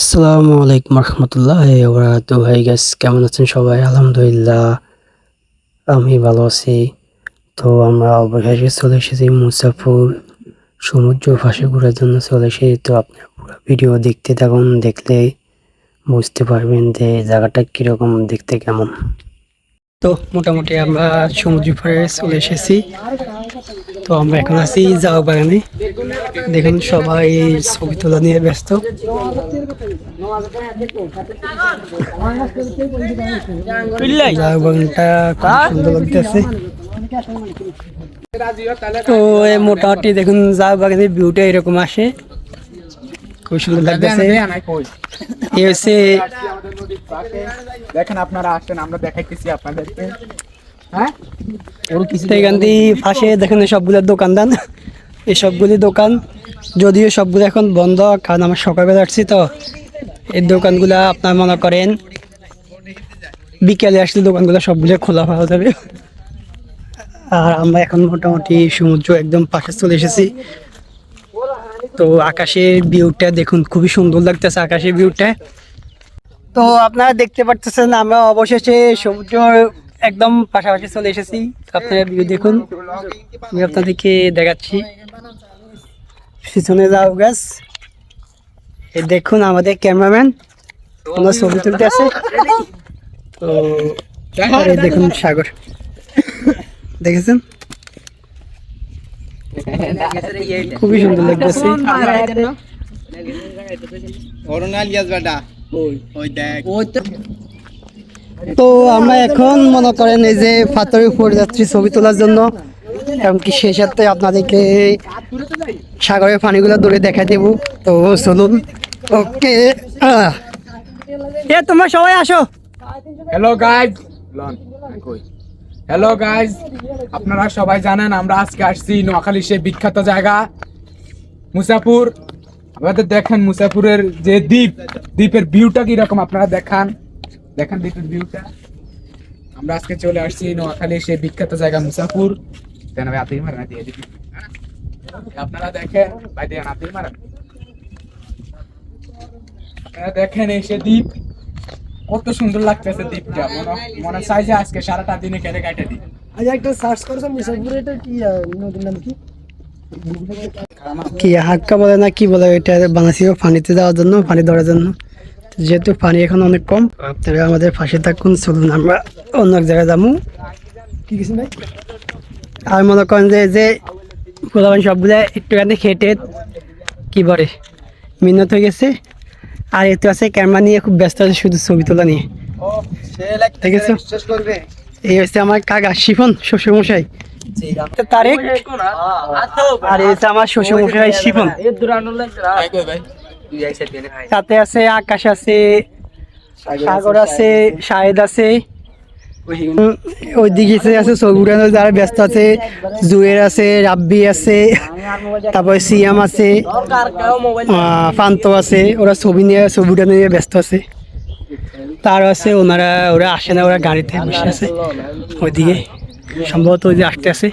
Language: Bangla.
আসসালামু আলাইকুম রহমতুল্লাহ তো ভাই গাছ কেমন আছেন সবাই? আলহামদুলিল্লাহ, আমি ভালো আছি। তো আমরা অবশেষে চলে এসেছি মুসাফুর সমুদ্র ফাঁসে ঘোরার জন্য চলে এসেছি। তো আপনারা পুরো ভিডিও দেখতে থাকুন, দেখলে বুঝতে পারবেন যে জায়গাটা কীরকম, দেখতে কেমন। তো মোটামুটি আমরা সমুদ্র পাড়ে চলে এসেছি। তো আমরা এখন আছি যাও বাগানে। দেখুন সবাই ছবি তোলা নিয়ে ব্যস্ত। যাও বাগানটা খুব সুন্দর লাগতেছে। তো মোটামুটি দেখুন যাও বাগানের ভিউটা এরকম আসে। খুব সুন্দর লাগতেছে। এই হচ্ছে দেখেন আপনারা আসেন আমরা দেখাইতেছি আপনাদেরকে। হ্যাঁ? ওর কিছু এখান দিয়ে পাশে দেখেন এই সবগুলো দোকানদান। এই সবগুলি দোকান যদিও সবগুলো এখন বন্ধ কারণ আমার সকালবেলা আসছি তো। এই দোকানগুলা আপনার মনে করেন বিকেলে আসলে দোকানগুলো সবগুলো খোলা পাওয়া যাবে। আর আমরা এখন মোটামুটি সমুদ্র একদম পাশে চলে এসেছি। তো আকাশের ভিউটা দেখুন, খুবই সুন্দর লাগতেছে আকাশের ভিউটা তো আপনারা দেখতে পাচ্ছেন আমরা অবশেষে সমুদ্র একদম পাশাপাশি চলে এসেছি। আপনারা ভিউ দেখুন, আমি আপনাদেরকে দেখাচ্ছি। পিছনে যাও গাছ এই দেখুন আমাদের ক্যামেরাম্যান ওনার ছবি তুলতে আছে। তো দেখুন সাগর। দেখেছেন? খুবই সুন্দর লাগতেছে। তো। আমরা এখন মনে করেন এই যে পাথরের উপর যাচ্ছি ছবি তোলার জন্য এমনকি সেই সাথে আপনাদেরকে সাগরের পানিগুলো দূরে দেখা দেব। তো চলুন। ওকে এ তোমরা সবাই আসো। হ্যালো গাইড লন কই? হ্যালো গাইজ আপনারা সবাই জানেন, আমরা আজকে আসছি নোয়াখালী সেই বিখ্যাত জায়গা, মুসাপুর। আমাদের দেখেন মুসাপুরের যে দ্বীপ, দ্বীপের ভিউটা কীরকম আপনারা দেখান। দেখেন দ্বীপের ভিউটা আমরা আজকে চলে আসছি নোয়াখালী সেই বিখ্যাত জায়গা মুসাপুর। দেন ভাই মারেন দিয়ে দিবি। আপনারা দেখেন, ভাই, দেন আতির মারেন। আপনারা দেখেন এই সে দ্বীপ। কত সুন্দর লাগতেছে দ্বীপটা মনে মনে চাই যে আজকে সারাটা দিনে কেটে কাটে দিই। আজ একটা সার্চ করেছ মুসাফির এটা কি নদীর নাম কি? কি হাক্কা বলে না কি বলে এটা বানাচ্ছি পানিতে যাওয়ার জন্য পানি ধরার জন্য। যেহেতু পানি এখন অনেক কম আপনারা আমাদের পাশে থাকুন চলুন আমরা অন্য এক জায়গায় যাব। কি কিছু নাই? আর মনে করেন যে যে পোলাপান সবগুলো একটুখানি খেটে কি বলে মিনত হয়ে গেছে। আর এতে আছে ক্যামেরা নিয়ে খুব ব্যস্ত আছে শুধু ছবি তোলা নিয়ে। ঠিক আছে? এই হচ্ছে আমার কাকা শিফন শ্বশুরমশাই। তারেক? আর এই হচ্ছে আমার শ্বশুরমশাই শিফন। সাথে আছে আকাশ আছে সাগর আছে শাহেদ আছে। উম, ওই আছে সবুরানো যারা ব্যস্ত আছে। জুয়ের আছে রাব্বি আছে তারপর সিয়াম আছে ফান্ত আছে ওরা ছবি নিয়ে ছবি নিয়ে ব্যস্ত আছে। তার আছে ওনারা ওরা আসে না ওরা গাড়িতে বসে আছে। ওইদিকে সম্ভবত ওই যে আসতে আছে।